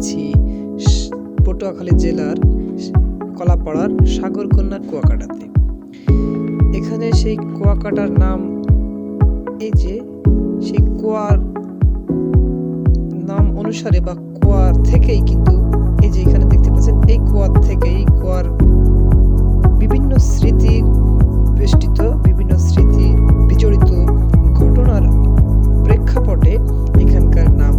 আছি। পটুয়াখালী জেলার কলাপাড়ার সাগরকন্যার কুয়াকাটাতে। এখানে সেই কুয়াকাটার নাম, এই যে সেই কুয়ার নাম অনুসারে বা কুয়ার থেকেই কিন্তু এই যে এখানে দেখতে পাচ্ছেন, এই কুয়ার থেকেই কুয়ার বিভিন্ন স্মৃতির বেষ্টিত, বিভিন্ন স্মৃতি বিজড়িত ঘটনার প্রেক্ষাপটে এখানকার নাম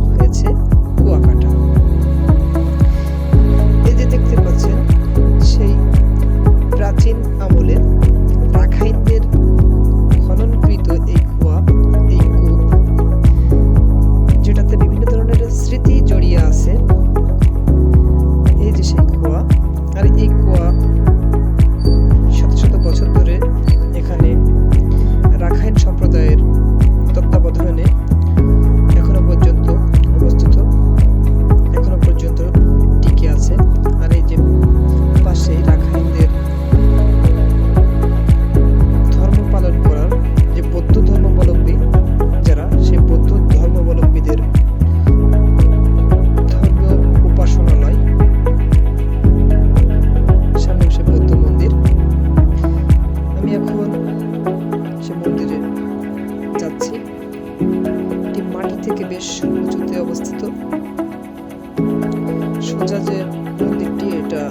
বোঝা যে মন্দিরটি এটা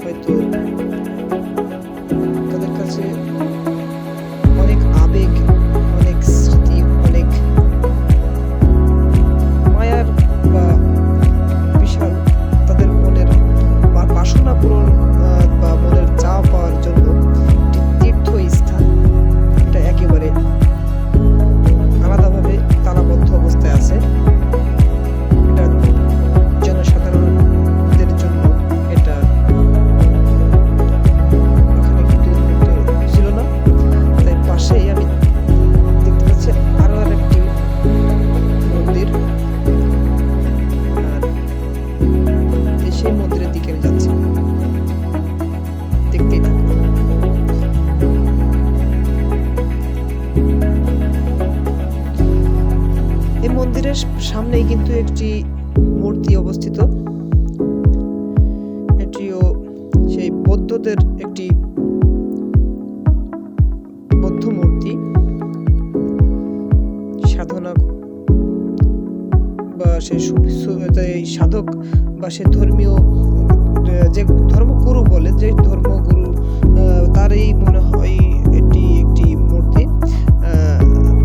হয়তো দিকে যাচ্ছি। দেখতেই থাকুন এই মন্দিরের সামনেই কিন্তু একটি মূর্তি অবস্থিত। এটিও সেই বৌদ্ধদের একটি সাধক বা সে ধর্মীয়, যে ধর্মগুরু বলে, যে ধর্মগুরু তারই মনে হয় এটি একটি মূর্তি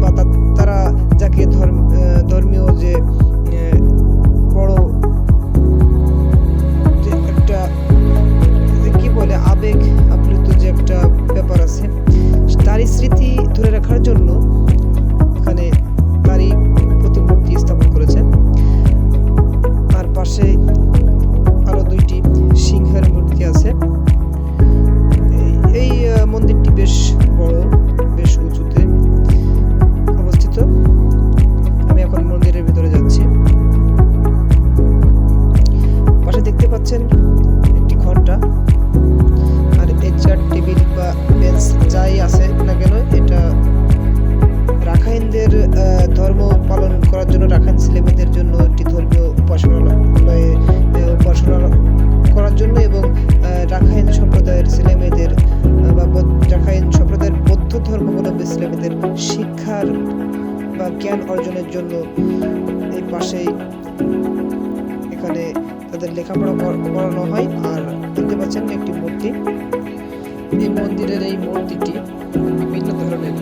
বা তারা যাকে ধর্ম জন্য এই পাশেই এখানে তাদের লেখাপড়া করানো হয়। আর দেখতে পাচ্ছেন একটি মূর্তি। এই মন্দিরের এই মূর্তিটি বিভিন্ন ধরনের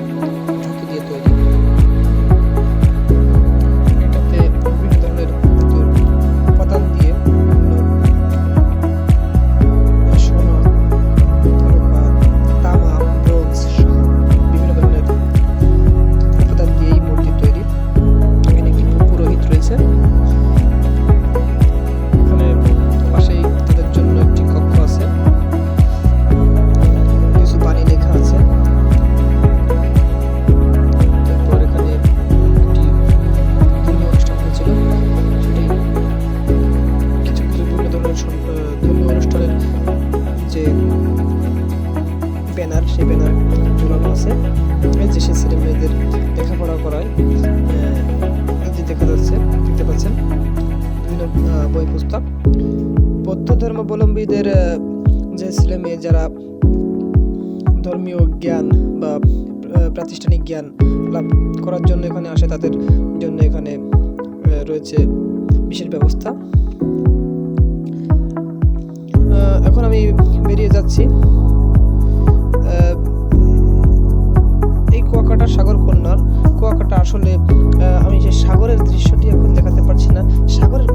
দেশের ছেলে মেয়েদের লেখাপড়া করায় যে দেখা যাচ্ছে, দেখতে পাচ্ছেন, বিভিন্ন বই পুস্তক। বৌদ্ধ ধর্মাবলম্বীদের যে ছেলে মেয়ে যারা ধর্মীয় জ্ঞান বা প্রাতিষ্ঠানিক জ্ঞান লাভ করার জন্য এখানে আসে, তাদের জন্য এখানে রয়েছে বিশেষ ব্যবস্থা। এখন আমি বেরিয়ে যাচ্ছি। সাগর কন্যার কুয়াকাটা আসলে আমি যে সাগরের দৃশ্যটি এখন দেখাতে পারছি না সাগরের